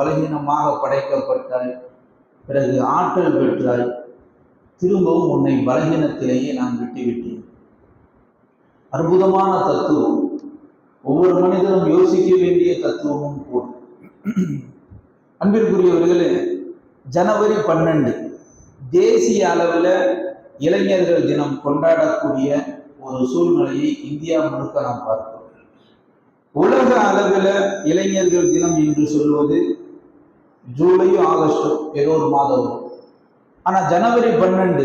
பலகீனமாக படைக்கப்பட்டாய். பிறகு ஆற்றல் பெற்றாய். திரும்பவும் உன்னை பலகீனத்திலேயே நான் விட்டுவிட்டேன். அற்புதமான தத்துவம். ஒவ்வொரு மனிதனும் யோசிக்க வேண்டிய தத்துவமும் கூட. அன்பிற்குரியவர்களே ஜனவரி பன்னெண்டு தேசிய அளவில் இளைஞர்கள் தினம் கொண்டாடக்கூடிய ஒரு சூழ்நிலையை இந்தியா முழுக்க நாம் பார்க்கிறோம். உலக அளவில் இளைஞர்கள் தினம் என்று சொல்வது ஜூலையும் ஆகஸ்டும் ஏதோ ஒரு மாதம் வரும். ஆனால் ஜனவரி பன்னெண்டு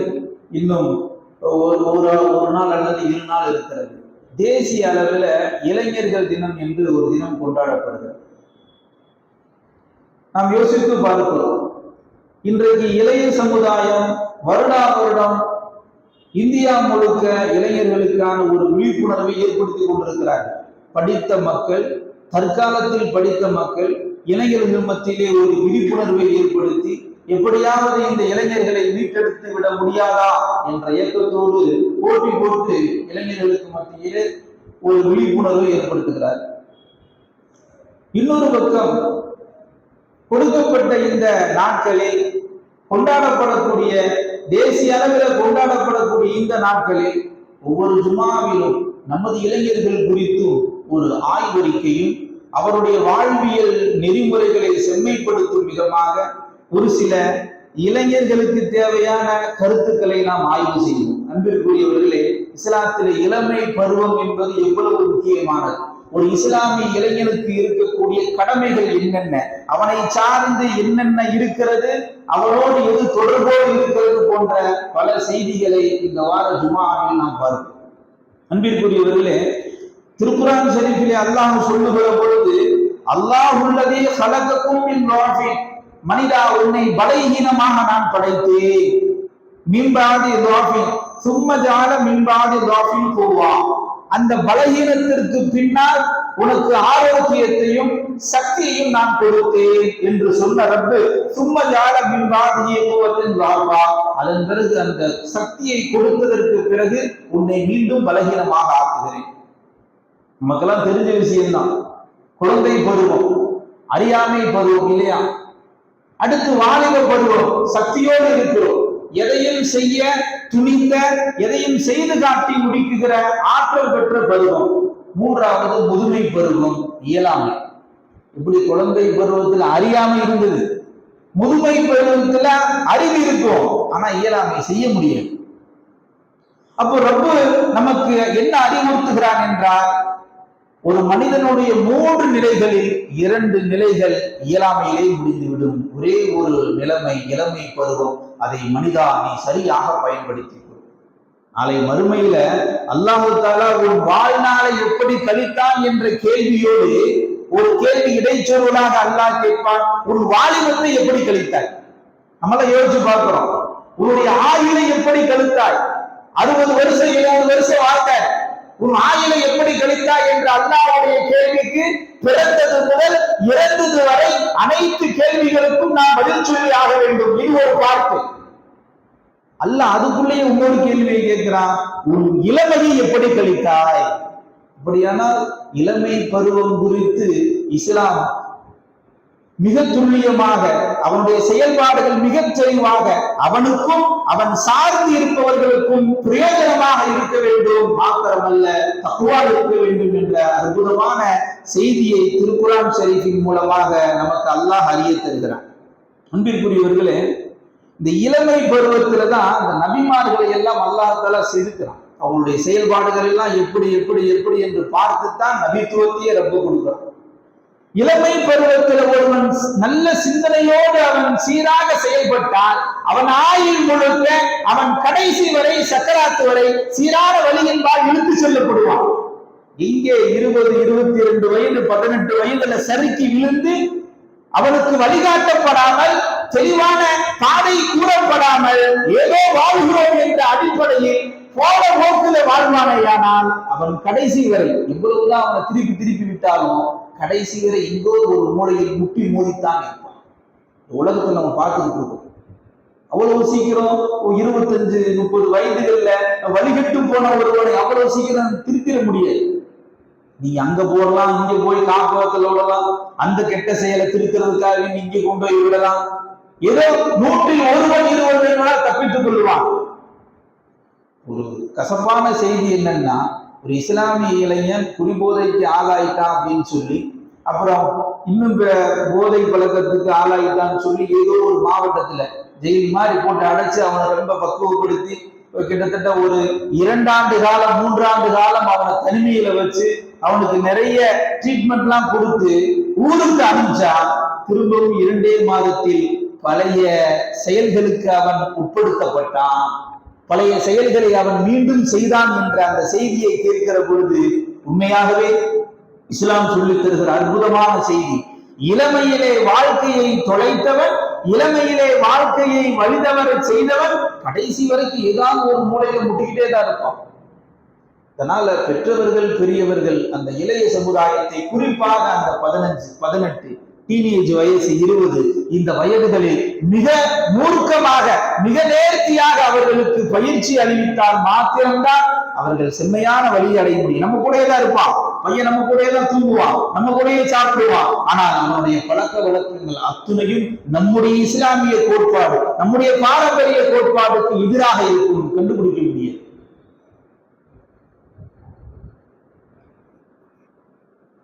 இன்னும் ஒரு ஒரு ஒரு நாள் அல்லது இரு நாள் இருக்கிறது. தேசிய அளவில் இளைஞர்கள் தினம் என்று ஒரு தினம் கொண்டாடப்படுகிறது நாம் யோசித்து பார்க்கிறோம் இன்றைக்கு இளைய சமுதாயம் வருடா வருடம் இந்தியா முழுக்க இளைஞர்களுக்கான ஒரு விழிப்புணர்வை ஏற்படுத்தி கொண்டிருக்கிறார்கள். படித்த மக்கள் தற்காலத்தில் படித்த மக்கள் இளைஞர்கள் மத்தியிலே ஒரு விழிப்புணர்வை ஏற்படுத்தி எப்படியாவது இந்த இளைஞர்களை மீட்டெடுத்து விட முடியாதா என்ற இயக்கத்தோடு போட்டி போட்டு இளைஞர்களுக்கு மத்தியிலே ஒரு விழிப்புணர்வை ஏற்படுத்துகிறார். இன்னொரு பக்கம் கொடுக்கப்பட்ட இந்த நாட்களில் கொண்டாடப்படக்கூடிய தேசிய அளவில் கொண்டாடப்படக்கூடிய இந்த நாட்களில் ஒவ்வொரு ஜுமாவிலும் நமது இளைஞர்கள் குறித்தும் ஒரு ஆய்வறிக்கையும் அவருடைய வாழ்வியல் நெறிமுறைகளை செம்மைப்படுத்தும் விதமாக ஒரு சில இளைஞர்களுக்கு தேவையான கருத்துக்களை நாம் ஆய்வு செய்வோம். அன்பிற்குரியவர்களே இஸ்லாத்திலே இளமை பருவம் என்பது எவ்வளவு முக்கியமானது? ஒரு இஸ்லாமிய இளைஞனுக்கு இருக்கக்கூடிய கடமைகள் என்னென்ன? அவனை சார்ந்து என்னென்ன இருக்கிறது? அவனோடு எது தொடர்போடு இருக்கிறது போன்ற பல செய்திகளை இந்த வார ஜுமாவில் நாம் பார்ப்போம். அன்பிற்குரியவர்களே திருக்குறான் ஷரீஃபிலே அல்லாஹ் சொல்லுகிற பொழுது அல்லாஹ் உள்ளதே கலக்கக்கும் மனிதா உன்னை பலகீனமாக நான் படைத்தேன். மின்பாதி லாஃபின் சும்மஜால மின்பாதி லாஃபின் கூவா அந்த பலகீனத்திற்கு பின்னால் உனக்கு ஆரோக்கியத்தையும் சக்தியையும் நான் கொடுத்தேன் என்று சொன்ன ரப்பு சும்மஜால மின்பாதிய கூவத்தின் வாழ்வா அதன் பிறகு அந்த சக்தியை கொடுத்ததற்கு பிறகு உன்னை மீண்டும் பலகீனமாக ஆக்குகிறேன். நமக்கெல்லாம் தெரிஞ்ச விஷயம்தான். குழந்தை பருவம் அறியாமை பருவம் இல்லையா? அடுத்து வாலிப பருவம் சக்தியோடு இருக்கிறோம். எதையும் செய்ய துணிந்த எதையும் செய்து காட்டி முடிக்குகிற ஆற்றல் பெற்ற பருவம். மூன்றாவது முதுமை பருவம் இயலாமை. இப்படி குழந்தை பருவத்தில் அறியாமை இருந்தது. முதுமை பருவத்துல அறிவு இருக்கும் ஆனா இயலாமை செய்ய முடியாது. அப்போ ரப்பு நமக்கு என்ன அறிவுறுத்துகிறான் என்றால் ஒரு மனிதனுடைய மூன்று நிலைகளில் இரண்டு நிலைகள் இயலாமையிலே முடிந்துவிடும். ஒரே ஒரு நிலைமை இளமை பருவம் அதை மனிதா நீ சரியாக பயன்படுத்தி நாளை மறுமையில அல்லாஹு தாலா உன் வாழ்நாளை எப்படி கழித்தான் என்ற கேள்வியோடு ஒரு கேள்வி இடைச்சொருவனாக அல்லாஹ் கேட்பான் உன் வாலிபத்தை எப்படி கழித்தாய்? நம்மளை யோசிச்சு பார்க்கிறோம். உன்னுடைய ஆயுளை எப்படி கழித்தாய்? அறுபது வருஷம் எழுபது வருஷம் வாழ்க்கை. உன் ஆயுளை எப்படி கழித்தாய் என்ற அல்லாவுடைய கேள்விக்கு பிறந்தது முதல் இறந்தது வரை அனைத்து கேள்விகளுக்கும் நாம் பதில் சொல்லி ஆக வேண்டும். இது ஒரு பார்ப்பு அல்ல அதுக்குள்ளேயே இன்னொரு கேள்வியை கேட்கிறான். உன் இளமையை எப்படி கழித்தாய்? அப்படியானால் இளமை பருவம் குறித்து இஸ்லாம் மிக துல்லியமாக அவனுடைய செயல்பாடுகள் மிகச் தெளிவாக அவனுக்கும் அவன் சார்ந்து இருப்பவர்களுக்கும் பிரயோஜனமாக இருக்க வேண்டும். மாத்திரமல்ல தக்குவா இருக்க வேண்டும் என்ற அற்புதமான செய்தியை திருக்குறான் ஷரீஃபின் மூலமாக நமக்கு அல்லாஹ் அறிய தருகிறான். அன்பிற்குரியவர்களே இந்த இளமை பருவத்துல தான் இந்த நபிமார்களை எல்லாம் அல்லாஹால செதுக்கிறான். அவங்களுடைய செயல்பாடுகள் எல்லாம் எப்படி எப்படி எப்படி என்று பார்த்துத்தான் நபித்துவத்தையே ரப்ப கொடுக்கிறான். இளமை பருவத்தில் ஒருவன் நல்ல சிந்தனையோடு அவன் சீராக செயல்பட்டால் அவன் ஆயுள் முழுக்க அவன் கடைசி வரை சக்கராத்து வரை சீரான வழியின்பால் இழுத்து செல்லப்படுவான். இங்கே இருபது இருபத்தி இரண்டு வயது பதினெட்டு வயதுல சறுக்கி விழுந்து அவனுக்கு வழிகாட்டப்படாமல் தெளிவான பாதை கூறப்படாமல் ஏதோ வாழ்கிறோம் என்ற அடிப்படையில் போன போக்குல வாழ்வானையானால் அவன் கடைசி வரை எவ்வளவுதான் அவனை திருப்பி திருப்பி விட்டாலும் கடைசி வரை எங்கோ ஒரு மூலையில் முட்டி மோதித்தான் இருப்பான். உலகத்தை நம்ம பார்த்துக்கிட்டு இருக்கோம். அவ்வளவு சீக்கிரம் இருபத்தஞ்சு முப்பது வயதுகள்ல வழிகட்டு போன ஒருவனை அவ்வளவு சீக்கிரம் திருத்திட முடியாது. நீங்க அங்க போடலாம் இங்க போய் காப்பகத்துல விடலாம் அந்த கெட்ட செயலை திருத்துறதுக்காக நீங்க இங்க கொண்டு போய் விடலாம். ஏதோ நூற்றில் ஒருவன் இருவன் தப்பித்துக் கொள்வான் ஒரு கசப்பான செய்தி என்னன்னா ஒரு இஸ்லாமிய இளைஞன் குறிபோதைக்கு ஆளாயிட்டான் அப்படின்னு சொல்லி அப்புறம் இன்னும் போதை பழக்கத்துக்கு ஆளாயிட்டான்னு சொல்லி ஏதோ ஒரு மாவட்டத்துல ஜெயில் மாதிரி போட்டு அடைச்சு அவனை ரொம்ப பக்குவப்படுத்தி கிட்டத்தட்ட ஒரு இரண்டாண்டு காலம் மூன்றாண்டு காலம் அவனை தனிமையில வச்சு அவனுக்கு நிறைய ட்ரீட்மெண்ட்லாம் கொடுத்து ஊருக்கு அனுப்பிச்சா திரும்பவும் இரண்டே மாதத்தில் பழைய செயல்களுக்கு அவன் உட்படுத்தப்பட்டான். பழைய செயல்களை அவன் மீண்டும் செய்தான் என்ற அந்த செய்தியை கேட்கிற பொழுது உண்மையாகவே இஸ்லாம் சொல்லித் தருகிற அற்புதமான செய்தி. இளமையிலே வாழ்க்கையை தொலைத்தவன் இளமையிலே வாழ்க்கையை வழிதவர செய்தவன் கடைசி வரைக்கும் ஏதாவது ஒரு மூலையில முட்டிக்கிட்டே தான் இருப்பான். அதனால பெற்றவர்கள் பெரியவர்கள் அந்த இளைய சமுதாயத்தை குறிப்பாக அந்த பதினஞ்சு பதினெட்டு டீனேஜ் வயசு இருபது. இந்த வயதுகளில் மிக மூர்க்கமாக மிக நேர்த்தியாக அவர்களுக்கு பயிற்சி அளித்தால் மாத்திரம்தான் அவர்கள் செம்மையான வழியை அடைய முடியும். நம்ம கூடயே தான் இருப்பான். பையன் நம்ம கூடயே தான் தூங்குவான். நம்ம கூடயே சாப்பிடுவான். ஆனால் நம்மளுடைய பழக்க வழக்கங்கள் அத்துணையும் நம்முடைய இஸ்லாமிய கோட்பாடு நம்முடைய பாரம்பரிய கோட்பாடுக்கு எதிராக இருக்கும் கண்டுபிடிக்க முடியும்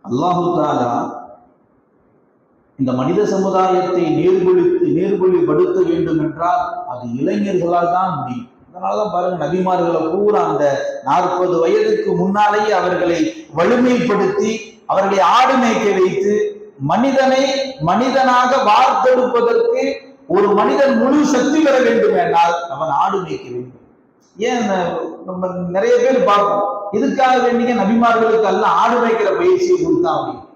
அல்லாஹு தாலா இந்த மனித சமுதாயத்தை நீர்மொழித்து நீர்மொழிப்படுத்த வேண்டும் என்றால் அது இளைஞர்களால் தான் முடியும். அதனாலதான் பாருங்க நபிமார்களை பூரா அந்த நாற்பது வயதுக்கு முன்னாலேயே அவர்களை வலிமைப்படுத்தி அவர்களை ஆடு மேய்க்க வைத்து மனிதனை மனிதனாக வார்த்தெடுப்பதற்கு ஒரு மனிதன் முழு சக்தி பெற வேண்டும் என்றால் அவன் ஆடு மேய்க்க வேண்டும். ஏன் நம்ம நிறைய பேர் பார்ப்போம் இதுக்காக வேண்டிய நபிமார்களுக்கு எல்லாம் ஆடு மேய்க்கிற பயிற்சியை கொடுத்தான் அப்படின்னு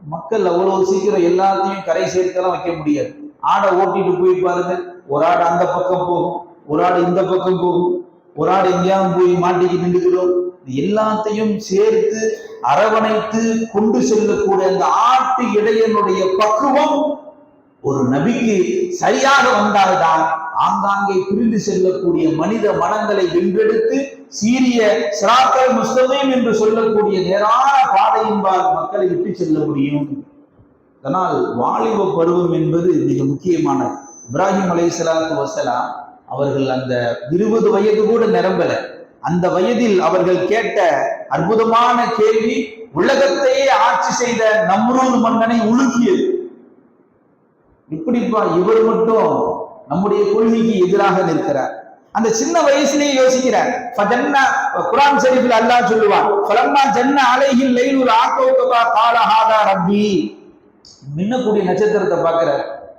மக்கள் அவ்வளவு சீக்கிரம் எல்லாத்தையும் கரை சேர்த்தெல்லாம் வைக்க முடியாது. ஆடை ஓட்டிட்டு போய் பாருங்க. ஒரு ஆடு அந்த பக்கம் போகும் ஒரு ஆடு இந்த பக்கம் போகும் ஒரு ஆடு எங்கேயாவது போய் மாட்டிக்கு நின்றுக்கிறோம் எல்லாத்தையும் சேர்த்து அரவணைத்து கொண்டு செல்லக்கூடிய அந்த ஆட்டு இடையனுடைய பக்குவம் ஒரு நபிக்கு சரியாக வந்தால்தான் ஆங்காங்கே பிரிந்து செல்லக்கூடிய மனித மனங்களை வென்றெடுத்து சீரிய சிராக்கள் முஸ்லமீம் என்று சொல்லக்கூடிய நேரான பாதையின்பால் மக்களை விட்டு செல்ல முடியும். அதனால் வாலிப பருவம் என்பது மிக முக்கியமானது. இப்ராஹிம் அலைஹிஸ்ஸலாத்து வசலாம் அவர்கள் அந்த இருபது வயது கூட நிரம்பல. அந்த வயதில் அவர்கள் கேட்ட அற்புதமான கேள்வி உலகத்தையே ஆட்சி செய்த நம்ரூர் மன்னனை உலுக்கியது. இப்படிப்பா இவர் மட்டும் நம்முடைய கொள்கைக்கு எதிராக நிற்கிறார். அந்த சின்ன வயசுலயே யோசிக்கிறார். குரான் குர்ஆன் ஷரீஃபில் அல்லாஹ் சொல்லுவான் ஃபலம்மா ஜன்ன அலைஹில் லைலுல் ஆகௌகபா கால ஹாதா ரப்பி. மின்னக்கூடிய நட்சத்திரத்தை பார்க்கிறார்.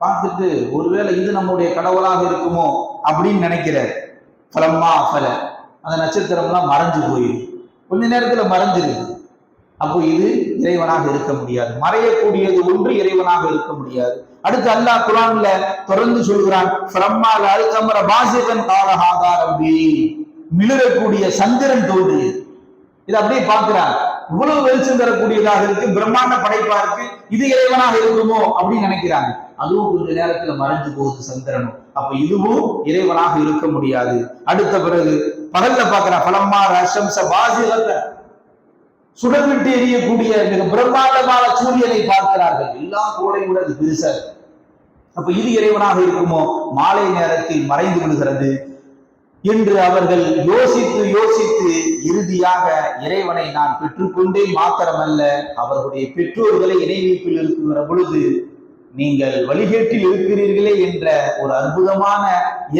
பார்த்துட்டு ஒருவேளை இது நம்முடைய கடவுளாக இருக்குமோ? அப்படின்னு நினைக்கிறார். ஃபலம்மா அஃபல. அந்த நட்சத்திரம்லாம் மறைஞ்சு போயிடும். கொஞ்ச நேரத்துல மறைஞ்சிருக்கு அப்போ இது இறைவனாக இருக்க முடியாது. மறையக்கூடியது ஒன்று இறைவனாக இருக்க முடியாது. அடுத்து அல்லாஹ் குரான்ல தொடர்ந்து சொல்கிறான் ஃப்ரம்மால் அல்கமர பாசிகன் காலஹாதா ரப்பி. சந்திரன் தோன்றியது. இது அப்படியே பார்க்கிறான் இவ்வளவு வெளிச்சம் தரக்கூடியதாக இருக்கு பிரம்மாண்ட படைப்பா இருக்கு இது இறைவனாக இருக்குமோ அப்படின்னு நினைக்கிறாங்க. அதுவும் கொஞ்ச நேரத்துல மறைஞ்சு போகுது சந்திரனும். அப்ப இதுவும் இறைவனாக இருக்க முடியாது. அடுத்த பிறகு பகல்ல பாக்குற பலம்மா ரசம்ச பாசிகத்தை. சுடர்விட்டு எரியக்கூடிய மிக பிரம்மாண்டமான சூரியனை பார்க்கிறார்கள். எல்லா கோளை விட அது பெருசா அப்ப இது இறைவனாக இருக்குமோ? மாலை நேரத்தில் மறைந்து விடுகிறது என்று அவர்கள் யோசித்து யோசித்து இறுதியாக இறைவனை நான் பெற்றுக்கொண்டே மாத்திரமல்ல அவர்களுடைய பெற்றோர்களை இணைவீப்பில் இருக்கிற பொழுது நீங்கள் வழிகேட்டில் இருக்கிறீர்களே என்ற ஒரு அற்புதமான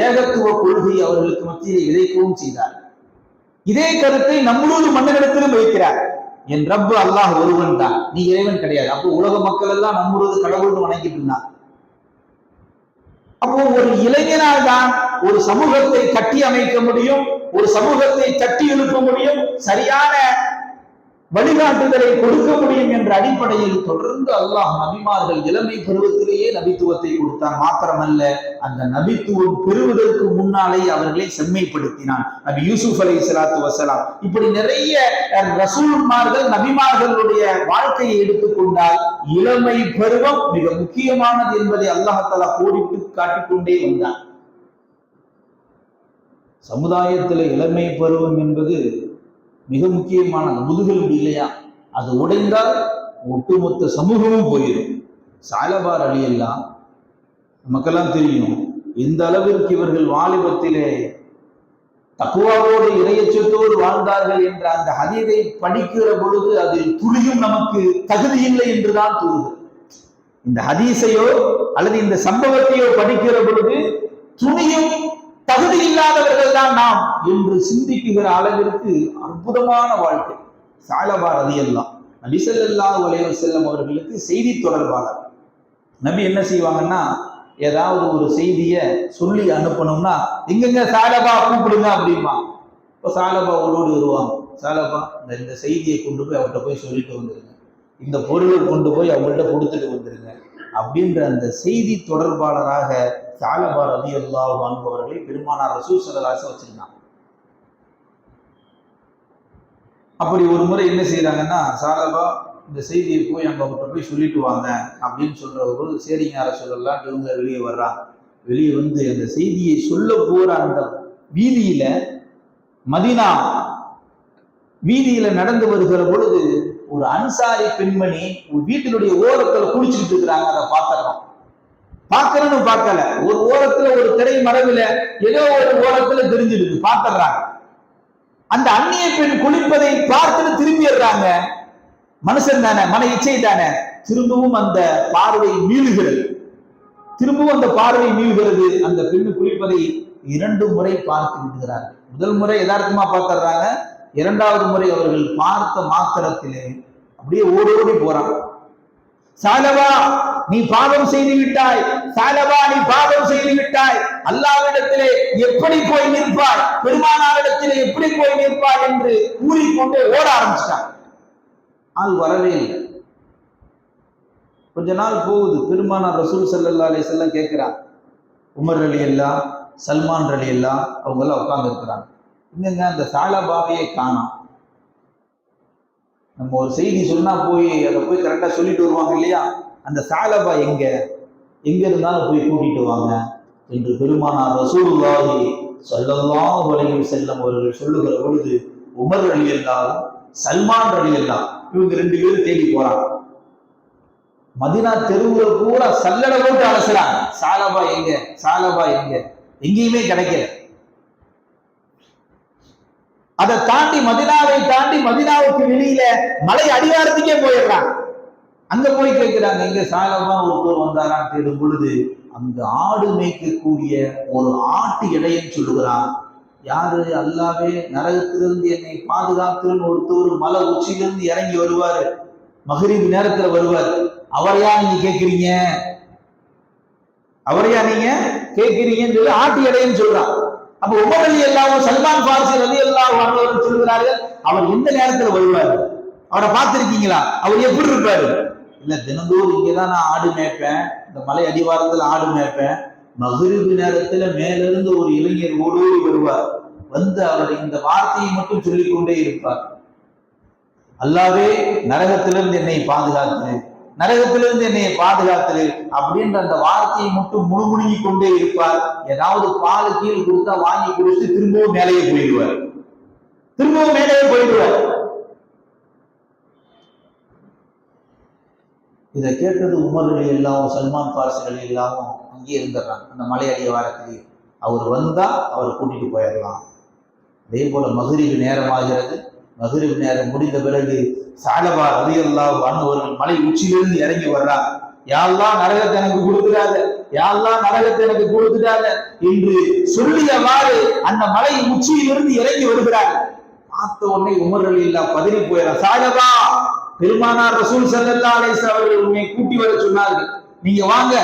ஏகத்துவ கொள்கை அவர்களுக்கு மத்தியில் விதைக்கவும் செய்தார். இதே கருத்தை நம்மளோடு மன்னனிடத்திலும் வைக்கிறார். என் ரப்பு அல்லாஹ் ஒருவன் தான். நீ இறைவன் கிடையாது. அப்போ உலக மக்கள் எல்லாம் நம்புறது கடவுள்னு வணங்கிட்டு இருந்தான் அப்போ ஒரு இளைஞனால் தான் ஒரு சமூகத்தை கட்டி அமைக்க முடியும் ஒரு சமூகத்தை தட்டி எழுப்ப முடியும் சரியான வழிகாட்டுதலை கொடுக்க முடியும் என்ற அடிப்படையில் தொடர்ந்து அல்லாஹ் நபிமார்கள் இளமை பருவத்திலேயே நபித்துவத்தை கொடுத்தார் மாத்திரமல்ல அந்த நபித்துவம் பெறுவதற்கு முன்னாலே அவர்களை செம்மைப்படுத்தினான். நபி யூசுப் அலை சலாத்து வசலாம் இப்படி நிறைய அஹ், ரசூல்மார்கள் நபிமார்களுடைய வாழ்க்கையை எடுத்துக்கொண்டால் இளமை பருவம் மிக முக்கியமானது என்பதை அல்லாஹாலா கோடிட்டு காட்டிக்கொண்டே வந்தார் சமுதாயத்தில் இளமை பருவம் என்பது மிக முக்கியமான முதுகெலும்பு இல்லையா? அது உடைந்தால் ஒட்டுமொத்த சமூகமும் போயிடும். சாலபார் அலி எல்லாம் நமக்கெல்லாம் தெரியும். எந்த அளவிற்கு இவர்கள் வாலிபத்திலே தக்குவாவோடு இறையச்சத்தோடு வாழ்ந்தார்கள் என்ற அந்த ஹதீதை படிக்கிற பொழுது அதில் துளியும் நமக்கு தகுதி இல்லை என்றுதான் தோணுது இந்த ஹதீஸையோ அல்லது இந்த சம்பவத்தையோ படிக்கிற பொழுது துணியும் தகுதி இல்லாதவர்கள் தான் நாம் என்று சிந்திக்குகிற அளவிற்கு அற்புதமான வாழ்க்கை. சாலபார் எல்லாம் நபி ஸல்லல்லாஹு அலைஹி செல்லும் அவர்களுக்கு செய்தி தொடர்பாளர். நபி என்ன செய்வாங்கன்னா ஏதாவது ஒரு செய்தியை சொல்லி அனுப்பணும்னா எங்கெங்க சாலபா கூப்பிடுங்க அப்படிமா இப்போ சாலபா ஓடோடி வருவாங்க சாலபா இந்த இந்த செய்தியை கொண்டு போய் அவர்கிட்ட போய் சொல்லிட்டு வந்துருங்க. இந்த பொருளை கொண்டு போய் அவங்கள்ட்ட கொடுத்துட்டு வந்துருங்க. அப்படின்ற அந்த செய்தி தொடர்பாளராக சாலபா ரதி அல்லாஹ் வாங்குபவர்களை பெருமானார் ரசூல் சல்லாச வச்சிருந்தாங்க. அப்படி ஒரு முறை என்ன செய்யறாங்கன்னா சாலபா இந்த செய்தியை போய் அங்க அவர்கிட்ட போய் சொல்லிட்டு வாங்க அப்படின்னு சொல்ற சரிங்க யார சொல்லலாம் இவங்க வெளியே வர்றாங்க. வெளியே வந்து அந்த செய்தியை சொல்ல போற அந்த வீதியில மதினா வீதியில நடந்து வருகிற பொழுது ஒரு அன்சாரி பெண்மணி ஒரு வீட்டினுடைய ஓரத்துல குளிச்சுட்டு இருக்கிறாங்க அதை பார்த்துறோம் பார்க்கணும்னு பார்க்கல. ஒரு ஓரத்துல ஒரு திரை மரபில ஏதோ ஒரு ஓரத்துல தெரிஞ்சிருக்கு பார்த்துடுறாங்க. அந்த அந்நிய பெண் குளிப்பதை பார்த்துட்டு திரும்பிடுறாங்க. மனுஷன் தானே மன இச்சை தானே. திரும்பவும் அந்த பார்வை மீளுகிறது. திரும்பவும் அந்த பார்வை மீள்கிறது. அந்த பெண்ணு குளிப்பதை இரண்டு முறை பார்த்து விடுகிறார்கள். முதல் முறை யதார்த்தமா பார்த்துடுறாங்க. இரண்டாவது முறை அவர்கள் பார்த்த மாத்திரத்திலே அப்படியே ஓடோடி போறான். சாலவா நீ பாவம் செய்து விட்டாய். சாலவா நீ பாவம் செய்து விட்டாய். அல்லாவிடத்திலே எப்படி போய் நிற்பாய் பெருமானாவிடத்திலே எப்படி போய் நிற்பாய் என்று கூறிக்கொண்டே ஓட ஆரம்பிச்சிட்டான். ஆள் வரவே இல்லை. கொஞ்ச நாள் போகுது. பெருமானார் ரசூல் சல்லா அலி செல்லம் கேட்கிறான் உமர் அலி எல்லாம் சல்மான் அலி எல்லாம் அவங்க எல்லாம் உட்கார்ந்து இருக்கிறாங்க இங்கங்க அந்த சாலபாவையே காணாம். நம்ம ஒரு செய்தி சொன்னா போய் அதை போய் கரெக்டா சொல்லிட்டு வருவாங்க இல்லையா? அந்த சாலபா எங்க? எங்க இருந்தாலும் போய் கூட்டிட்டு வாங்க என்று பெருமானார் ரசூல்லாஹி சொல்லலாம் வலையில் செல்லம் அவர்கள் சொல்லுகிற பொழுது உமர் அலி எல்லாம் சல்மான் அலி எல்லாம் இவங்க ரெண்டு பேரும் தேடி போறாங்க. மதினா தெருவுல பூரா சல்லடை போட்டு அலசுறாங்க. சாலபா எங்க? சாலபா எங்க? எங்கேயுமே கிடைக்கல. அதை தாண்டி மதினாவை தாண்டி மதினாவுக்கு வெளியில மலை அடிவாரத்துக்கே போயிடுறான். அங்க போய் கேட்கிறாங்க எங்க சாலபா ஒருத்தர் வந்தாரான்னு தேடும் பொழுது அங்க ஆடு மேய்க்கக்கூடிய ஒரு ஆட்டு இடையன்னு சொல்லுகிறான். யாரு? அல்லாவே நரகத்திலிருந்து என்னை பாதுகாத்துன்னு ஒருத்தர் மலை உச்சியிலிருந்து இறங்கி வருவாரு. மகரிப் நேரத்துல வருவார். அவரையா நீங்க கேக்குறீங்க அவரையா நீங்க கேக்குறீங்கன்னு சொல்லி ஆட்டு இடையன்னு சொல்றான். அப்ப உமர் அலி அல்லாவும் சல்மான் பாரசி அலி அல்லாஹ் அவர்கள் சொல்கிறார்கள் அவர் எந்த நேரத்துல வருவார்? அவரை பார்த்திருக்கீங்களா? அவர் எப்படி இருப்பாரு? இல்ல தினந்தோறும் இங்கதான் நான் ஆடு மேய்ப்பேன் இந்த மலை அடிவாரத்துல ஆடு மேய்ப்பேன். மகிழ்வு நேரத்துல மேலிருந்து ஒரு இளைஞர் ஓடோடி வருவார். வந்து அவர் இந்த வார்த்தையை மட்டும் சொல்லிக்கொண்டே இருப்பார். அல்லாவே நரகத்திலிருந்து என்னை பாதுகாத்து நரகத்திலிருந்து என்னை பாதுகாத்து அப்படின்ற அந்த வார்த்தையை மட்டும் முழுமுழுங்கி கொண்டே இருப்பார். ஏதாவது பால் கீழே கொடுத்தா வாங்கி குடிச்சு திரும்பவும் மேலேயே போயிடுவார். திரும்பவும் மேலேயே போயிடுவார். இதை கேட்டது உமர்கள் எல்லாம் சல்மான் பாரசுகள் எல்லாமும் அங்கேயே இருந்துடுறாங்க. அந்த மலை அடிய வாரத்திலே அவர் வந்தா அவர் கூட்டிட்டு போயிடலாம். அதே போல மகிழ்வு நேரமாகிறது. மகிழ்வு நேரம் முடிந்த பிறகு சாலபா ரதியல்லா அண்ணவர்கள் மலை உச்சியிலிருந்து இறங்கி வர்றாங்க யாரெல்லாம் நரகத்தை எனக்கு கொடுத்துடாத யாரெல்லாம் நரகத்தை எனக்கு கொடுத்துடாத என்று சொல்லியவாறு அந்த மலை உச்சியிலிருந்து இறங்கி வருகிறார். பார்த்த உடனே உமர் இல்லா பதறி போயிடறான் சாலபா பெருமானார் ரசூல் சல்லா அலேஸ் அவர்கள் உண்மையை கூட்டி வர சொன்னார்கள். நீங்க வாங்க.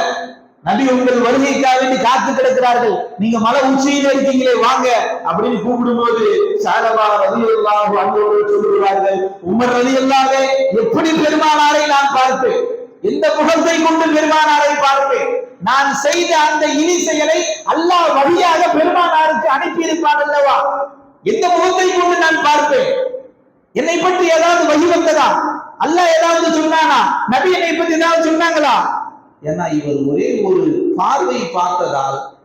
நபி உங்கள் வருகைக்காக வேண்டி காத்து கிடக்கிறார்கள். நீங்க மலை உச்சியில இருக்கீங்களே வாங்க. அப்படின்னு கூப்பிடும்போது சாலபா ரவி எல்லாம் அன்போடு சொல்லுகிறார்கள் உமர் ரவி அல்லாவே எப்படி பெருமானாரை நான் பார்ப்பேன்? எந்த முகத்தை கொண்டு பெருமானாரை பார்ப்பேன்? நான் செய்த அந்த இனி செயலை அல்லாஹ் வழியாக பெருமானாருக்கு அனுப்பியிருப்பான் அல்லவா? எந்த முகத்தை கொண்டு நான் பார்ப்பேன்? என்னை பற்றி ஏதாவது வழி வந்ததா? அல்லாஹ் ஏதாவது சொன்னானா? நபி என்னை பற்றி ஏதாவது சொன்னாங்களா? ஏன்னா இவர் ஒரே ஒரு பார்வை பார்த்ததால்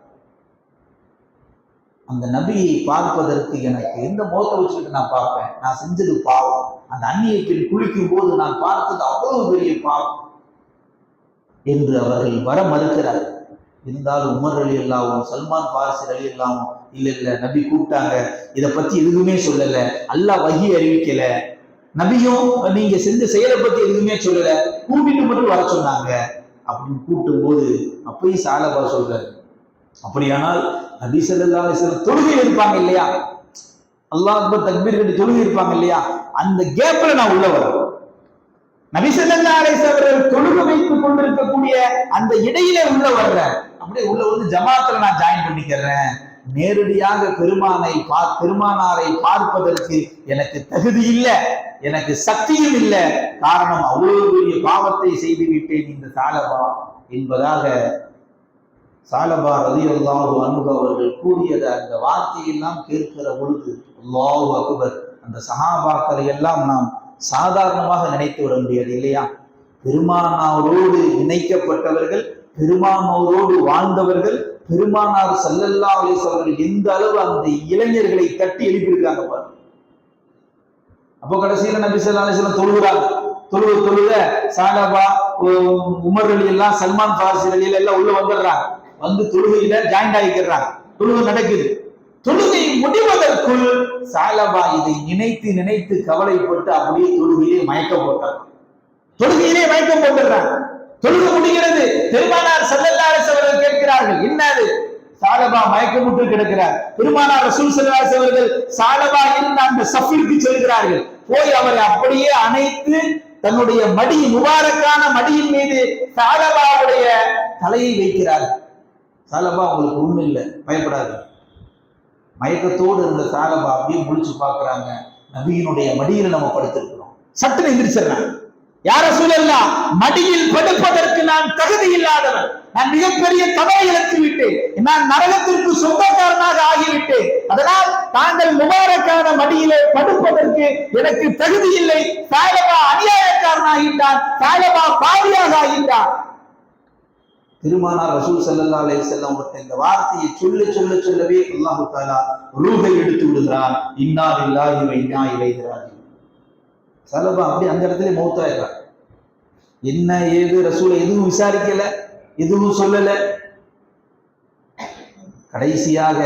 அந்த நபியை பார்ப்பதற்கு எனக்கு எந்த முகத்தை வச்சுக்கிட்டு நான் பார்ப்பேன்? நான் செஞ்சது பாவம். அந்த அந்நிய பெண் குளிக்கும் போது நான் பார்த்தது அவ்வளவு பெரிய பாவம் என்று அவர்கள் வர மறுக்கிறார். இருந்தாலும் உமர் அலி அல்லாவும் சல்மான் பாரிசர் அலி அல்லாவும் இல்ல இல்ல நபி கூப்பிட்டாங்க. இதை பத்தி எதுவுமே சொல்லல. அல்லாஹ் வகி அறிவிக்கல. நபியும் நீங்க செஞ்ச செயலை பத்தி எதுவுமே சொல்லல. கூப்பிட்டு மட்டும் வர சொன்னாங்க. அப்படின்னு கூட்டும்போது அப்பயும் சாலபா சொல்றாரு. அப்படியானால் நபி ஸல்லல்லாஹு தொழுகை இருப்பாங்க இல்லையா? அல்லாஹ் அக்பர் தக்பீர் கட்டி தொழுகை இருப்பாங்க இல்லையா? அந்த கேப்ல நான் உள்ள வரேன் நபி ஸல்லல்லாஹு அலைஹி அவர்கள் வைத்துக் கொண்டிருக்கக்கூடிய அந்த இடையிலே உள்ள வர்றேன். அப்படியே உள்ள வந்து ஜமாத்துல நான் ஜாயின் பண்ணிக்கிறேன். நேரடியாக பெருமானை பா பெருமானாரை பார்ப்பதற்கு எனக்கு தகுதி இல்லை எனக்கு சக்தியும் இல்லை. காரணம் அவ்வளவு பெரிய பாவத்தை செய்து விட்டேன் இந்த சாலபா என்பதாக சாலபா ரலியல்லாஹு அன்பு அவர்கள் கூறியது அந்த வார்த்தையெல்லாம் கேட்கிற பொழுது அல்லாஹு அக்பர் அந்த சகாபாக்களை எல்லாம் நாம் சாதாரணமாக நினைத்து விட முடியாது இல்லையா? பெருமானாரோடு இணைக்கப்பட்டவர்கள் பெருமானோரோடு வாழ்ந்தவர்கள் பெருமானார் சல்லல்லா அலிஸ் அவர்கள் எந்த அளவு அந்த இளைஞர்களை தட்டி எழுப்பியிருக்காங்க பாருங்க. அப்போ கடைசியில நபி சொல்லா அலிஸ்லாம் தொழுகிறாங்க. தொழுக தொழுக சாலபா உமர் அலி எல்லாம் சல்மான் பாரசி அலி எல்லாம் உள்ள வந்துடுறாங்க. வந்து தொழுகையில ஜாயிண்ட் ஆகிக்கிறாங்க. தொழுகை நடக்குது. தொழுகை முடிவதற்குள் சாலபா இதை நினைத்து நினைத்து கவலைப்பட்டு அப்படியே தொழுகையிலே மயக்க போட்டாங்க. தொழுகையிலே மயக்கம் போட்டுறாங்க தொழுகை முடிகிறது. பெருமானார் ஸல்லல்லாஹு அவர்கள் கேட்கிறார்கள் என்னது? சாலபா மயக்கமுற்று கிடக்கிறார். பெருமானார் ரசூல் செல்லாஸ் அவர்கள் சாலபா இருந்த அந்த சஃபிற்கு செல்கிறார்கள். போய் அவரை அப்படியே அணைத்து தன்னுடைய மடி முபாரக்கான மடியின் மீது சாலபாவுடைய தலையை வைக்கிறார்கள். சாலபா உங்களுக்கு உண்மை இல்லை பயப்படாது. மயக்கத்தோடு இருந்த சாலபா அப்படியே முழிச்சு பார்க்குறாங்க. நபியினுடைய மடியில நம்ம படுத்திருக்கிறோம். சட்டுன்னு எந்திரிச்சிடுறாங்க. யார சூழல்லா மடியில் படுப்பதற்கு நான் தகுதி இல்லாதவன். நான் மிகப்பெரிய தவறை இழந்து விட்டேன். நான் நரகத்திற்கு சொந்தக்காரனாக ஆகிவிட்டேன். அதனால் தாங்கள் முபாரக்கான மடியிலே படுப்பதற்கு எனக்கு தகுதி இல்லை. தாயபா அநியாயக்காரனாகின்றான் தாயபா பாவியாக ஆகின்றான் திருமானார் ரசூல் சல்லா அலே செல்லம் இந்த வார்த்தையை சொல்ல சொல்ல சொல்லவே அல்லாஹு தாலா ரூகை எடுத்து விடுகிறான். இன்னா இல்லா இவை இன்னா இலைஹி சலபா அப்படி அந்த இடத்துல மௌத்தாயிடுறான். என்ன ஏது ரசூலை எதுவும் விசாரிக்கல எதுவும் சொல்லல. கடைசியாக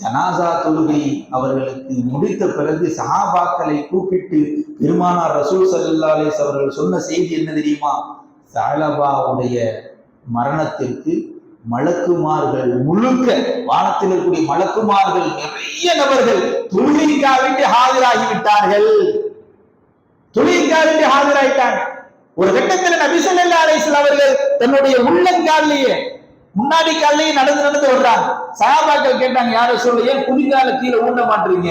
ஜனாசா தொழுகை அவர்களுக்கு முடித்த பிறகு சஹாபாக்களை கூப்பிட்டு பெருமானார் ரசூல் ஸல்லல்லாஹு அவர்கள் சொன்ன செய்தி என்ன தெரியுமா? சாலபாவுடைய மரணத்திற்கு மலக்குமார்கள் முழுக்க வானத்தில் இருக்கக்கூடிய மலக்குமார்கள் நிறைய நபர்கள் தொழுகைக்காக வேண்டி ஆஜராகி விட்டார்கள் தொழுகைக்காக ஆஜராயிட்டாங்க ஒரு கட்டத்தில் நபி ஸல்லல்லாஹு அலைஹி அவர்கள் தன்னுடைய உள்ளங்காலிலேயே முன்னாடி காலையே நடந்து நடந்து வர்றாங்க. சஹாபாக்கள் கேட்டாங்க யாரை சொல்ல ஏன் குதிகால கீழே ஊண்ட மாட்டீங்க?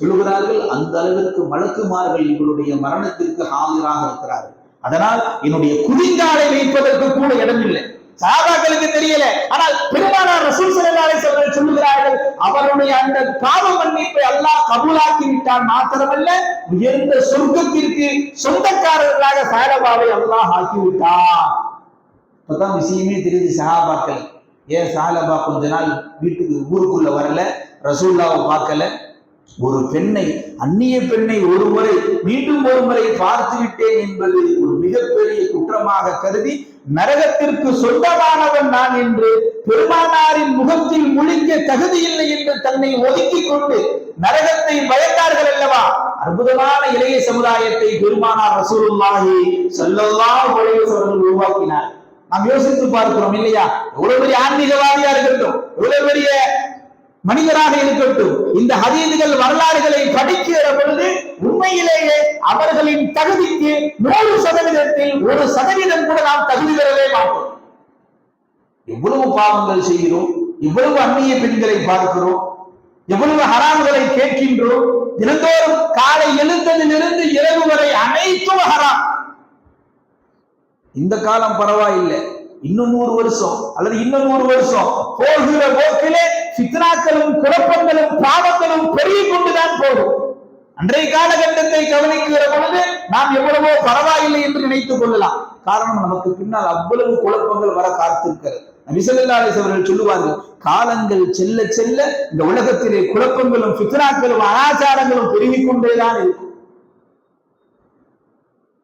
சொல்லுகிறார்கள் அந்த அளவிற்கு மலக்குமார்கள் இவருடைய மரணத்திற்கு ஆஜராக இருக்கிறார்கள். அதனால் என்னுடைய குதிங்காலை வைப்பதற்கு கூட இடமில்லை. சாபாக்களுக்கு தெரியல. ஆனால் பெருமானார் ரசூல் ஸல்லல்லாஹு அலைஹி வஸல்லம் சொல்லுகிறார்கள் அவருடைய அந்த பாவ மன்னிப்பை அல்லாஹ் கபூலாக்கி விட்டான். மாத்திரமல்ல உயர்ந்த சொர்க்கத்திற்கு சொந்தக்காரர்களாக சாலபாவை அல்லாஹ் ஆக்கி விட்டார் இப்பதான் விஷயமே தெரியுது சஹாபாக்கள். ஏன் சாலபா கொஞ்ச நாள் வீட்டுக்கு ஊருக்குள்ள வரல ரசூல்லாவை பார்க்கல? ஒரு பெண்ணை அந்நிய பெண்ணை ஒரு முறை மீண்டும் ஒரு முறை பார்த்து விட்டேன் என்பது ஒரு மிகப்பெரிய குற்றமாக கருதி நரகத்திற்கு சொந்தமானவன் நான் என்று பெருமானாரின் முகத்தில் முழிக்க தகுதி இல்லை என்று தன்னை ஒதுக்கிக் கொண்டு நரகத்தை பயந்தார்கள் அல்லவா? அற்புதமான இளைய சமுதாயத்தை பெருமானார் ரசூலுல்லாஹி ஸல்லல்லாஹு அலைஹி வஸல்லம் உருவாக்கினார். நாம் யோசித்து பார்க்கிறோம் இல்லையா? எவ்வளவு பெரிய ஆன்மீகவாதியா இருக்கட்டும் எவ்வளவு பெரிய மனிதராக இருக்கட்டும். இந்த ஹதீதுகள் வரலாறுகளை படிக்கிற பொழுது உண்மையிலேயே அவர்களின் தகுதிக்கு நூறு சதவீதத்தில் ஒரு சதவீதம் கூட நாம் தகுதி பெறவே மாட்டோம். எவ்வளவு பாவங்கள் செய்கிறோம் எவ்வளவு அந்நிய பெண்களை பார்க்கிறோம் எவ்வளவு ஹராம்களை கேட்கின்றோம். தினந்தோறும் காலை எழுந்ததிலிருந்து இரவு வரை அனைத்தும் ஹராம். இந்த காலம் பரவாயில்லை. இன்னும் நூறு வருஷம் அல்லது இன்னும் நூறு வருஷம். போகிற போக்கிலே சித்னாக்களும் குழப்பங்களும் பாவங்களும் பெருகிக் கொண்டுதான் போகும். அன்றைய காலகட்டத்தை கவனிக்கிற பொழுது நாம் எவ்வளவோ பரவாயில்லை என்று நினைத்துக் கொள்ளலாம். காரணம் நமக்கு பின்னால் அவ்வளவு குழப்பங்கள் வர காத்திருக்கிறது. நபிசல்லா அவர்கள் சொல்லுவார்கள் காலங்கள் செல்ல செல்ல இந்த உலகத்திலே குழப்பங்களும் ஃபித்னாக்களும் அனாச்சாரங்களும் பெருகிக் கொண்டேதான் இருக்கும்.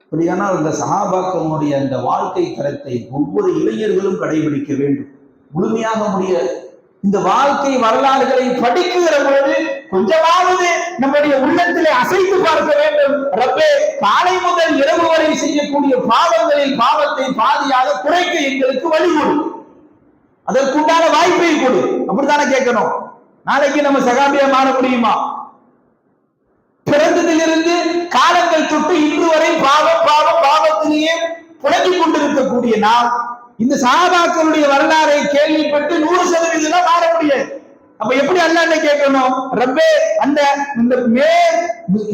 அப்படியானால் அந்த சஹாபாக்களுடைய அந்த வாழ்க்கை தரத்தை ஒவ்வொரு இளைஞர்களும் கடைபிடிக்க வேண்டும். முழுமையாக முடிய இந்த வாழ்க்கை வரலாறுகளை படிக்கிற பொழுது கொஞ்சமாவது நம்முடைய உள்ளத்திலே அசைத்து பார்க்க வேண்டும். ரப்பே காலை முதல் இரவு வரை செய்யக்கூடிய பாவங்களில் பாவத்தை பாதியாக குறைக்க எங்களுக்கு வழி கொடு. அதற்குண்டான வாய்ப்பை கொடு. அப்படித்தானே கேட்கணும். நாளைக்கு நம்ம சகாபியா மாற முடியுமா? பிறந்ததிலிருந்து காலங்கள் தொட்டு இன்று வரை பாவம் பாவம் பாவத்திலேயே புழங்கிக் கொண்டிருக்கக்கூடிய நாம் இந்த சாபாக்களுடைய வரலாறை கேள்விப்பட்டு நூறு சதவீதம் தான் மாற முடியாது. அப்ப எப்படி அல்லாஹ்ட்ட கேட்கணும்? ரப்பே அந்த இந்த மே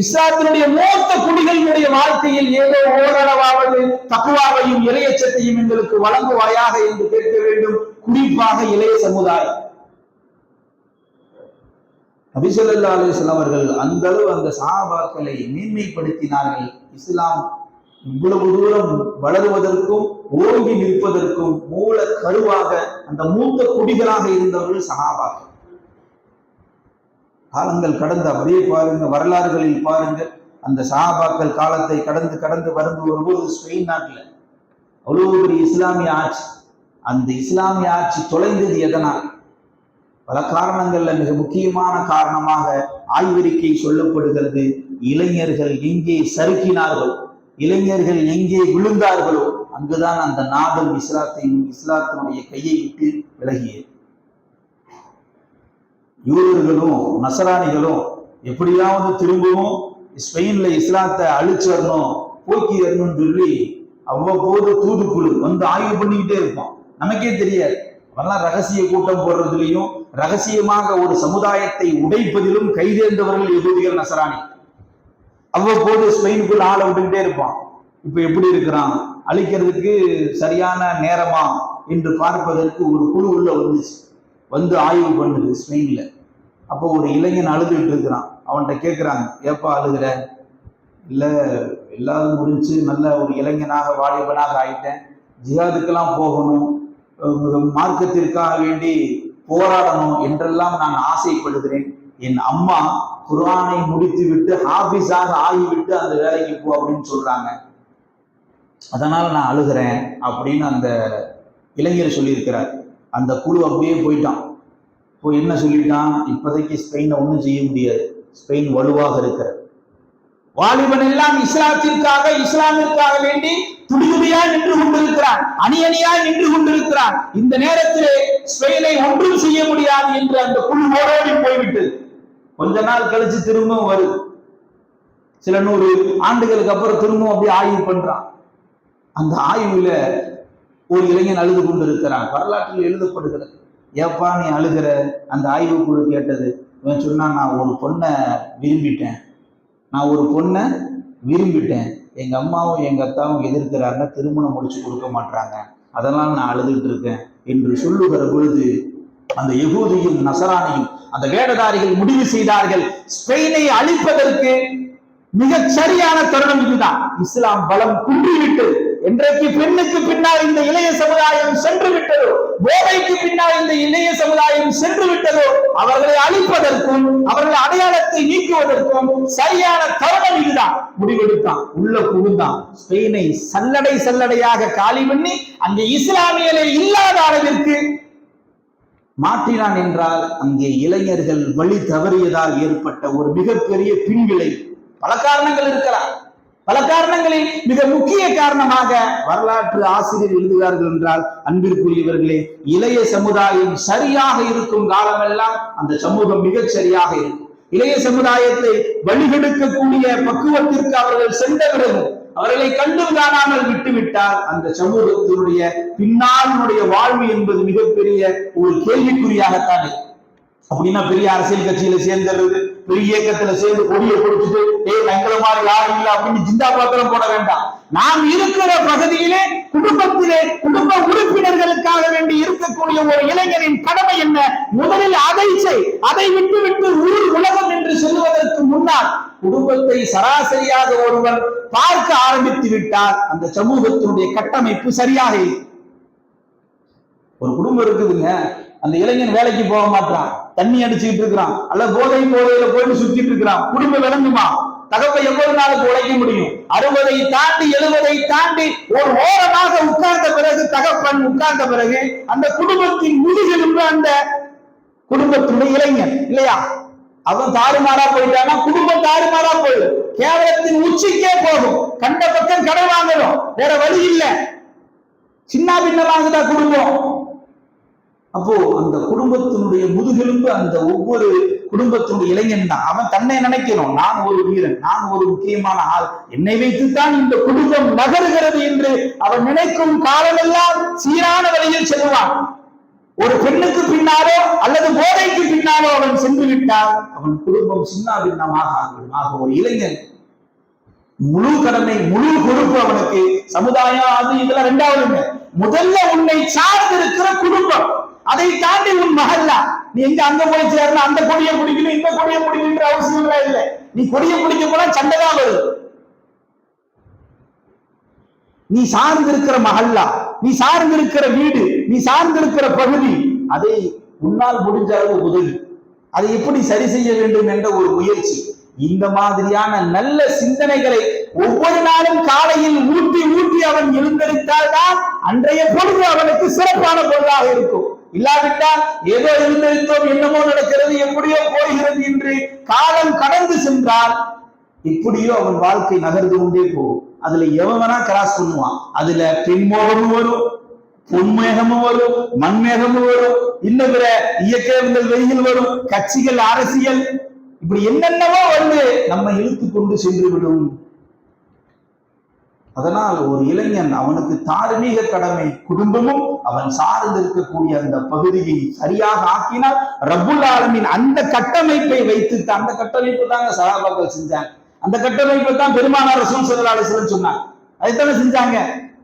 இஸ்லாத்தினுடைய மூத்த குடிகளினுடைய வாழ்க்கையில் ஏதோ ஓரளவாவது தக்குவாவையும் இளையச்சத்தையும் எங்களுக்கு வழங்குவாயாக என்று கேட்க வேண்டும். குறிப்பாக இளைய சமுதாயம். அபிசல்லா அலிஸ்லாம் அவர்கள் அந்த அளவு அந்த சாபாக்களை மேன்மைப்படுத்தினார்கள். இஸ்லாம் இவ்வளவு தூரம் வளருவதற்கும் ஓங்கி நிற்பதற்கும் மூல கருவாக அந்த மூத்த குடிகளாக இருந்தவர்கள் சஹாபாக்கள் காலங்கள் கடந்து அப்படியே பாருங்க வரலாறுகளில் பாருங்க. அந்த சகாபாக்கள் காலத்தை கடந்து கடந்து வந்து வரும்போது ஸ்பெயின் நாட்டில் அவ்வளவு பெரிய இஸ்லாமிய ஆட்சி. அந்த இஸ்லாமிய ஆட்சி தொலைந்தது எதனால்? பல காரணங்கள்ல மிக முக்கியமான காரணமாக ஆய்வறிக்கை சொல்லப்படுகிறது. இளைஞர்கள் எங்கே சறுக்கினார்கள். இளைஞர்கள் எங்கே விழுந்தார்களோ அங்குதான் அந்த நாடும் இஸ்லாத்தையும் இஸ்லாத்தினுடைய கையை விட்டு விலகியது. யூதர்களும் நசராணிகளும் எப்படியாவது திரும்பவும் ஸ்பெயின்ல இஸ்லாத்தை அழிச்சிடணும் போக்கிடணும்னு சொல்லி அவ்வப்போது தூதுக்குழு வந்து ஆய்வு பண்ணிக்கிட்டே இருப்பான். நமக்கே தெரியாது. அவெல்லாம் ரகசிய கூட்டம் போடுறதுலையும் ரகசியமாக ஒரு சமுதாயத்தை உடைப்பதிலும் கைதேர்ந்தவர்கள் எதிரிகள் நசராணி அவ்வப்போது ஸ்பெயினுக்குள்ள ஆளை விட்டுக்கிட்டே இருப்பான். இப்ப எப்படி இருக்கிறான்? அழிக்கிறதுக்கு சரியான நேரமா என்று பார்ப்பதற்கு ஒரு குழு உள்ள வந்துச்சு. வந்து ஆய்வு பண்ணுது ஸ்பெயின்ல. அப்போ ஒரு இளைஞன் அழுதுகிட்டு இருக்கிறான். அவன்கிட்ட கேட்குறாங்க ஏப்பா அழுகிற? இல்லை எல்லாரும் முடிஞ்சு நல்ல ஒரு இளைஞனாக வாலிபனாக ஆயிட்டேன். ஜிஹாதுக்கெல்லாம் போகணும். மார்க்கத்திற்காக வேண்டி போராடணும் என்றெல்லாம் நான் ஆசைப்படுகிறேன். என் அம்மா குர்ஆனை முடித்து விட்டு ஹாஃபிஸாக ஆகிவிட்டு அந்த வேலைக்கு போ அப்படின்னு சொல்றாங்க. அதனால நான் அழுகிறேன் அப்படின்னு அந்த இளைஞர் சொல்லியிருக்கிறார். அந்த குழு அப்படியே போயிட்டான். இப்போ என்ன சொல்லிட்டான்? இப்போதைக்கு ஸ்பெயினை ஒன்றும் செய்ய முடியாது. ஸ்பெயின் வலுவாக இருக்கிறது. வாலிபன் எல்லாம் இஸ்லாத்திற்காக இஸ்லாமிற்காக வேண்டி துடிதுடியாய் நின்று கொண்டிருக்கிறான். அணி அணியாய் நின்று கொண்டிருக்கிறான். இந்த நேரத்திலே ஸ்பெயினை ஒன்றும் செய்ய முடியாது என்று அந்த குழு ஓடோடி போய்விட்டது. கொஞ்ச நாள் கழிச்சு திரும்பவும் வருது சில நூறு ஆண்டுகளுக்கு அப்புறம் திரும்பவும் அப்படியே ஆய்வு பண்றான். அந்த ஆய்வுல ஒரு இளைஞன் அழுது கொண்டிருக்கிறான். வரலாற்றில் எழுதப்படுகிறது. ஏப்பா நீ அழுகிற? அந்த ஆய்வு குழு கேட்டது. இவன் சொன்னா நான் ஒரு பொண்ணை விரும்பிட்டேன். நான் ஒரு பொண்ணை விரும்பிட்டேன். எங்க அம்மாவும் எங்க அத்தாவும் எதிர்க்கிறாங்க. திருமணம் முடிச்சு கொடுக்க மாட்டாங்க அதெல்லாம் நான் அழுதுகிட்டு இருக்கேன். என்று சொல்லுகிற பொழுது அந்த யகூதியும் நசரானியும் அந்த வேடதாரிகள் முடிவு செய்தார்கள். ஸ்பெயினை அழிப்பதற்கு மிக சரியான தருணம் இதுதான். இஸ்லாம் பலம் குன்றிவிட்டது என்றைக்கு பெண்ணுக்கு பின்னால் இந்த இளைய சமுதாயம் சென்று விட்டதோ போதைக்கு பின்னால் இந்த இளைய சமுதாயம் சென்று விட்டதோ அவர்களை அழிப்பதற்கும் அவர்கள் அடையாளத்தை நீக்குவதற்கும் சரியான தருணம் இதுதான். முடிவெடுத்தான். உள்ள புகுந்தான். ஸ்பெயினை சல்லடை சல்லடையாக காலி பண்ணி அங்கே இஸ்லாமியரை இல்லாத அளவிற்கு மாற்றினான் என்றால் அங்கே இளைஞர்கள் வழி தவறியதால் ஏற்பட்ட ஒரு மிகப்பெரிய பின்விளை. பல காரணங்கள் இருக்கலாம். பல காரணங்களில் மிக முக்கிய காரணமாக வரலாற்று ஆசிரியர் எழுதுகிறார்கள் என்றால் அன்பிற்குரியவர்களே இளைய சமுதாயம் சரியாக இருக்கும் காலமெல்லாம் அந்த சமூகம் மிகச் சரியாக இருக்கும். இளைய சமுதாயத்தை வழிகெடுக்கக்கூடிய பக்குவத்திற்கு அவர்கள் சென்ற பிறகு அவர்களை கண்டும் காணாமல் விட்டுவிட்டால் அந்த சமூகத்தினுடைய பின்னாளினுடைய வாழ்வு என்பது மிகப்பெரிய ஒரு கேள்விக்குறியாகத்தான் இருக்கும். அப்படின்னா பெரிய அரசியல் கட்சியில சேர்ந்துடுறது பெரிய இயக்கத்துல சேர்ந்து கொடியை பிடிச்சிட்டு ஏய் எங்களை மாதிரி யாரும் இல்லை அப்படின்னு ஜிந்தா பாத்திரம் போட வேண்டாம். நாம் இருக்கிற பகுதியிலே குடும்பத்திலே குடும்ப உறுப்பினர்களுக்காக வேண்டி இருக்கக்கூடிய ஒரு இளைஞரின் கடமை என்ன? முதலில் அதை செய். அதை விட்டு விட்டு ஊர் உலகம் என்று சொல்லுவதற்கு முன்னால் குடும்பத்தை சராசரியாக ஒருவர் பார்க்க ஆரம்பித்து விட்டால் அந்த சமூகத்தினுடைய கட்டமைப்பு சரியாக ஒரு குடும்பம் இருக்குதுங்க. அந்த இளைஞன் வேலைக்கு போக மாட்டான். தண்ணி அடிச்சுக்கிட்டு இருக்கிறான். அல்ல போதை போதையில போயிட்டு சுத்திட்டு இருக்கிறான். குடும்பம் விளங்குமா? தகப்பை எவ்வளவு நாளுக்கு உழைக்க முடியும்? அறுபதை தாண்டி எழுபதை தாண்டி ஒரு ஓரமாக உட்கார்ந்த பிறகு தகப்பன் உட்கார்ந்த பிறகு அந்த குடும்பத்தின் முதுகெலும்பு அந்த குடும்பத்துடைய இளைஞன் இல்லையா? அவன் தாறுமாறா போயிட்டானா குடும்பம் தாறுமாறா போயிடும். கேவலத்தின் உச்சிக்கே போகும். கண்ட பக்கம் கடை வாங்கணும். வேற வழி இல்லை. சின்ன பின்னமாகுதா குடும்பம்? அப்போ அந்த குடும்பத்தினுடைய முதுகெலும்பு அந்த ஒவ்வொரு குடும்பத்தினுடைய இளைஞன் தான். அவன் தன்னை நினைக்கணும். நான் ஒரு வீரன் நான் ஒரு முக்கியமான ஆள். என்னை வைத்துத்தான் இந்த குடும்பம் நகருகிறது என்று அவன் நினைக்கும் காலமெல்லாம் சீரான வழியில் செல்வான். ஒரு பெண்ணுக்கு பின்னாலோ அல்லது போதைக்கு பின்னாலோ அவன் சென்று விட்டால் அவன் குடும்பம் சின்ன பின்னமாக ஆக ஒரு இளைஞன் முழு கடமை முழு பொறுப்பு அவனுக்கு. சமுதாயம் அது இதெல்லாம் ரெண்டாவதுங்க. முதல்ல உன்னை சார்ந்து இருக்கிற குடும்பம். அதை தாண்டி உன் மகல்லா. நீ எங்க அங்க போய் சேரணும்? அந்த கொடியை பிடிக்கணும் இந்த கொடியை பிடிக்கணுன்ற அவசியம் இல்லை. நீ கொடியை பிடிக்க போனா சண்டை தான் வருது நீ சார்ந்திருக்கிற மகல்லா நீ சார்ந்திருக்கிற வீடு நீ சார்ந்திருக்கிற பகுதி அதை உன்னால் முடிஞ்ச அளவு உதவி. அதை எப்படி சரி செய்ய வேண்டும் என்ற ஒரு முயற்சி. இந்த மாதிரியான நல்ல சிந்தனைகளை ஒவ்வொரு நாளும் காலையில் ஊட்டி ஊட்டி அவன் எழுந்தரித்தால் தான் அன்றைய பொழுது அவனுக்கு சிறப்பான பொருளாக இருக்கும். இல்லாவிட்டால் ஏதோ எழுந்தரித்தோம் என்னமோ நடக்கிறது எப்படியோ போகிறது என்று காலம் கடந்து சென்றால் எப்படியோ அவன் வாழ்க்கை நகர்ந்து கொண்டே போகும். அதுல எவன் வேணா கிராஸ் பண்ணுவான். அதுல பின்மோகமும் வரும் பொன்மேகமும் வரும் மண்மேகமும் வரும் இன்னும் பிற இயக்கங்கள் வெளியில் வரும் கட்சிகள் அரசியல் இப்படி என்னென்னவோ வந்து நம்ம இழுத்து கொண்டு சென்று விடும். அதனால் ஒரு இளைஞன் அவனுக்கு தார்மீக கடமை குடும்பமும் அவன் சார்ந்து இருக்கக்கூடிய அந்த பகுதியை சரியாக ஆக்கினால் ரபுல் ஆலமின் அந்த கட்டமைப்பை வைத்து அந்த கட்டமைப்பு தாங்க சகாபாக்கள் செஞ்சாங்க. அந்த கட்டமைப்பை தான் பெருமானார் ரசூல் சல்லா அலிஸ்லம் சொன்னாங்க. அதைத்தானே செஞ்சாங்க.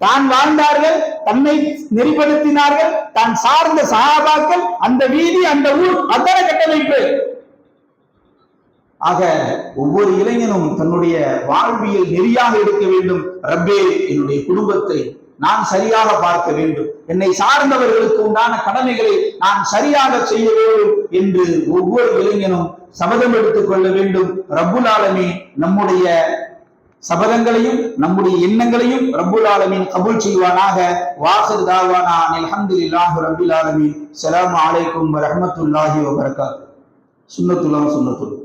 தான் வாழ்ந்தார்கள் தன்னை நெறிப்படுத்தினார்கள் தான் சார்ந்த சகாபாக்கள் அந்த வீதி அந்த ஊர் அத்தனை கட்டமைப்பு. ஆக ஒவ்வொரு இளைஞனும் தன்னுடைய வாழ்வியல் நெறியாக எடுக்க வேண்டும். ரப்பே என்னுடைய குடும்பத்தை நான் சரியாக பார்க்க வேண்டும். என்னை சார்ந்தவர்களுக்கு உண்டான கடமைகளை நான் சரியாக செய்ய வேண்டும் என்று ஒவ்வொரு இளைஞனும் சபதம் எடுத்துக் கொள்ள வேண்டும். ரப்புல் நம்முடைய சபதங்களையும் நம்முடைய எண்ணங்களையும் ரப்புல் ஆலமீன் கபூல் செய்வானாக. வாசர் தாவானா அல்ஹம்துலில்லாஹி ரப்பில் ஆலமீன். ஸலாமு அலைக்கும் வரஹ்மத்துல்லாஹி வபரகாத்துஹு சுன்னத்துல்லாஹ் சுன்னத்துல்லாஹ்